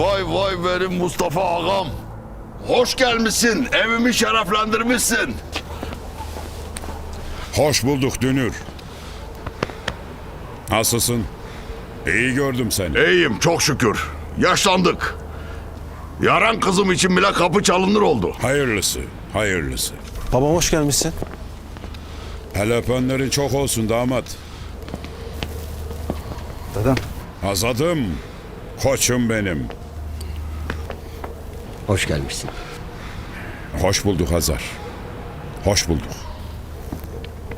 vay vay benim Mustafa ağam. Hoş gelmişsin, evimi şereflendirmişsin. Hoş bulduk Dünür. Nasılsın? İyi gördüm seni. İyiyim çok şükür. Yaşlandık. Yaran kızım için bile kapı çalınır oldu. Hayırlısı, hayırlısı. Babam hoş gelmişsin. El öpenlerin çok olsun damat. Dedem. Azadım, koçum benim. Hoş gelmişsin. Hoş bulduk Hazar. Hoş bulduk.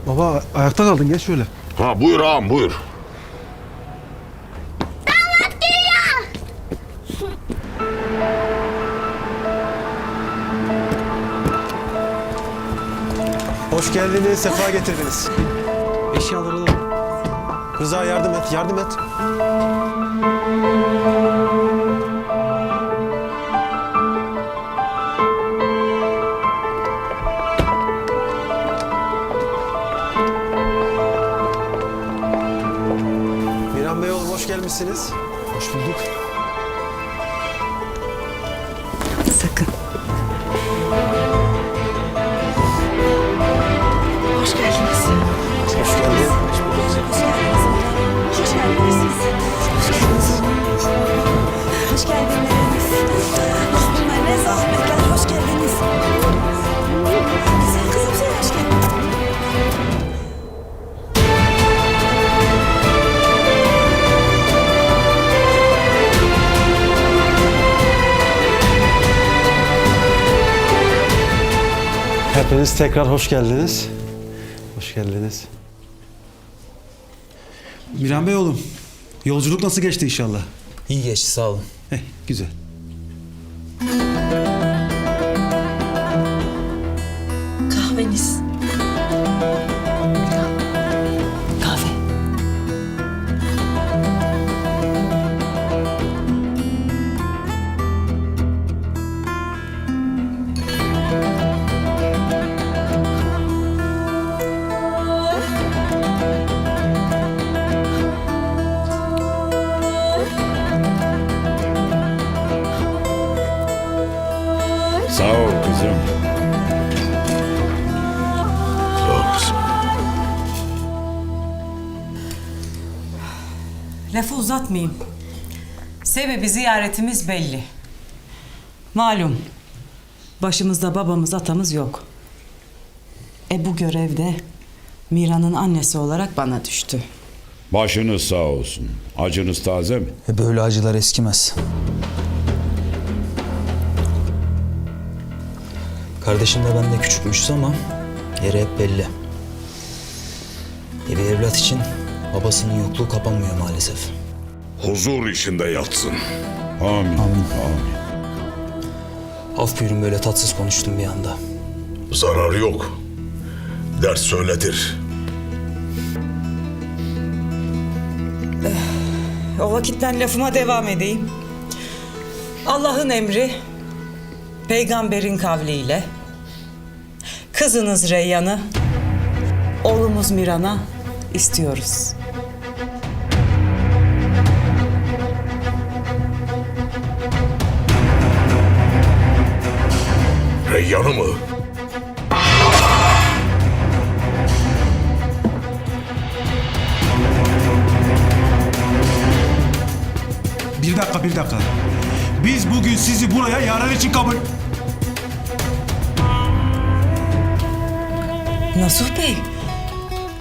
Baba ayakta kaldın gel şöyle. Ha buyur ağam buyur. Hoş geldiniz, sefa getirdiniz. Eşyaları alalım. Rıza yardım et, yardım et. Gelmişsiniz. Hoş bulduk. Hepiniz tekrar hoş geldiniz. Hoş geldiniz. Miran Bey oğlum, yolculuk nasıl geçti inşallah? İyi geçti sağ olun. Heh, güzel. Kahveniz. Lafı uzatmayayım. Sebebi ziyaretimiz belli. Malum. Başımızda babamız atamız yok. E bu görevde Mira'nın annesi olarak bana düştü. Başınız sağ olsun. Acınız taze mi? E böyle acılar eskimez. Kardeşim de ben de küçükmüşüz ama yeri hep belli. E bir evlat için babasının yokluğu kapanmıyor maalesef. Huzur içinde yatsın. Amin. Amin. Af buyurun böyle tatsız konuştum bir anda. Zararı yok. Ders söyletir. O vakitten lafıma devam edeyim. Allah'ın emri, peygamberin kavliyle kızınız Reyyan'ı, oğlumuz Miran'a istiyoruz. Reyyan'ı mı? Bir dakika, bir dakika. Biz bugün sizi buraya yarar için kabul... Nasuh Bey,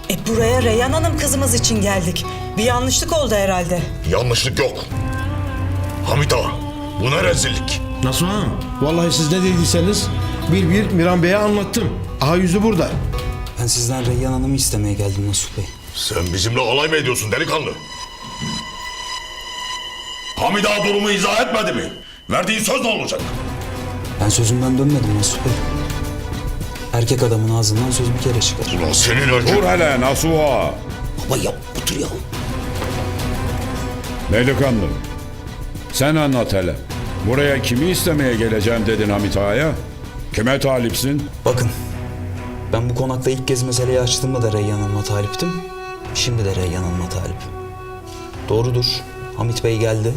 e buraya Reyyan Hanım kızımız için geldik. Bir yanlışlık oldu herhalde. Yanlışlık yok. Hamit ağa, bu ne rezillik? Nasıl ha? Vallahi siz ne dediyseniz bir bir Miran Bey'e anlattım. Aha yüzü burada. Ben sizden Reyyan Hanım'ı istemeye geldim Nasuh Bey. Sen bizimle alay mı ediyorsun delikanlı? Hamid ağa durumu izah etmedi mi? Verdiğin söz ne olacak? Ben sözümden dönmedim Nasuh Bey. Erkek adamın ağzından söz bir kere çıkar. Ulan senin önce... Dur hele Nasuha. Baba yap otur ya. Delikanlı. Sen anlat hele. Buraya kimi istemeye geleceğim dedin Hamit Ağa'ya? Kime talipsin? Bakın. Ben bu konakta ilk kez meseleyi açtığımda da Reyyan Hanım'a taliptim. Şimdi de Reyyan Hanım'a talip. Doğrudur. Hamit Bey geldi.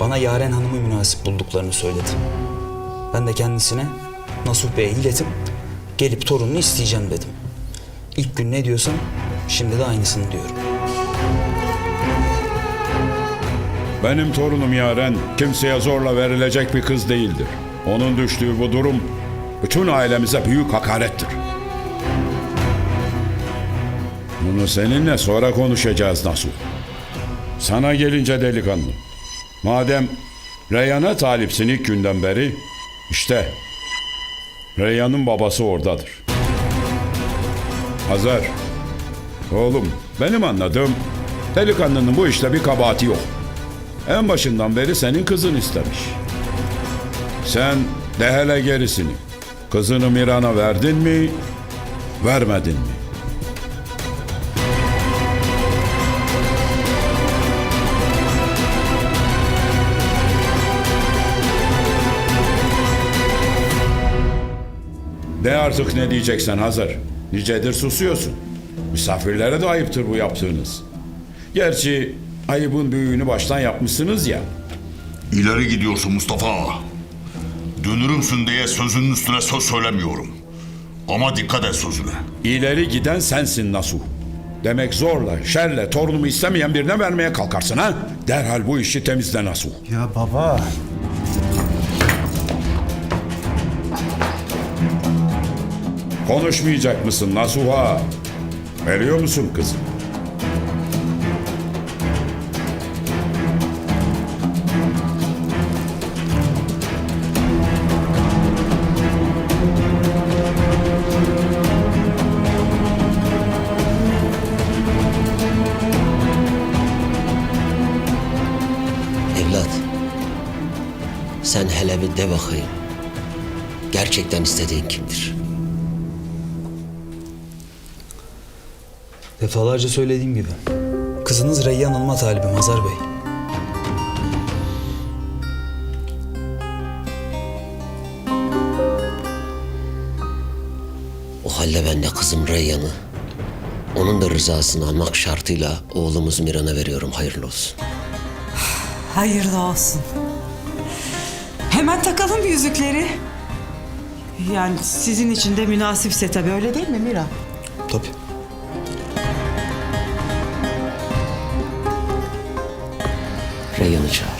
Bana Yaren Hanım'ı münasip bulduklarını söyledi. Ben de kendisine Nasuh Bey'e iletip gelip torununu isteyeceğim dedim. İlk gün ne diyorsam şimdi de aynısını diyorum. Benim torunum Yaren kimseye zorla verilecek bir kız değildir. Onun düştüğü bu durum bütün ailemize büyük hakarettir. Bunu seninle sonra konuşacağız Nasuh. Sana gelince delikanlı. Madem Reyhan'a talipsin ilk günden beri, işte Reyhan'ın babası oradadır. Hazar, oğlum benim anladığım delikanlının bu işte bir kabahati yok. En başından beri senin kızın istemiş. Sen de hele gerisini. Kızını Miran'a verdin mi, vermedin mi? De artık ne diyeceksen Hazar. Nicedir susuyorsun. Misafirlere de ayıptır bu yaptığınız. Gerçi ayıbın büyüğünü baştan yapmışsınız ya. İleri gidiyorsun Mustafa Ağa. Dönürümsün diye sözünün üstüne söz söylemiyorum. Ama dikkat et sözüne. İleri giden sensin Nasuh. Demek zorla, şerle torunumu istemeyen birine vermeye kalkarsın ha? Derhal bu işi temizle Nasuh. Ya baba. Konuşmayacak mısın Nasuh'a? Veriyor musun kızı? Sen hele bir de bakayım. Gerçekten istediğin kimdir? Defalarca söylediğim gibi. Kızınız Reyyan Hanım'a talibim Hazar Bey. O halde ben de kızım Reyyan'ı, onun da rızasını almak şartıyla oğlumuz Miran'a veriyorum. Hayırlı olsun. Hayırlı olsun. Hemen takalım yüzükleri. Yani sizin için de münasipse tabii öyle değil mi Mira? Tabii. Reyyan'ı çağır.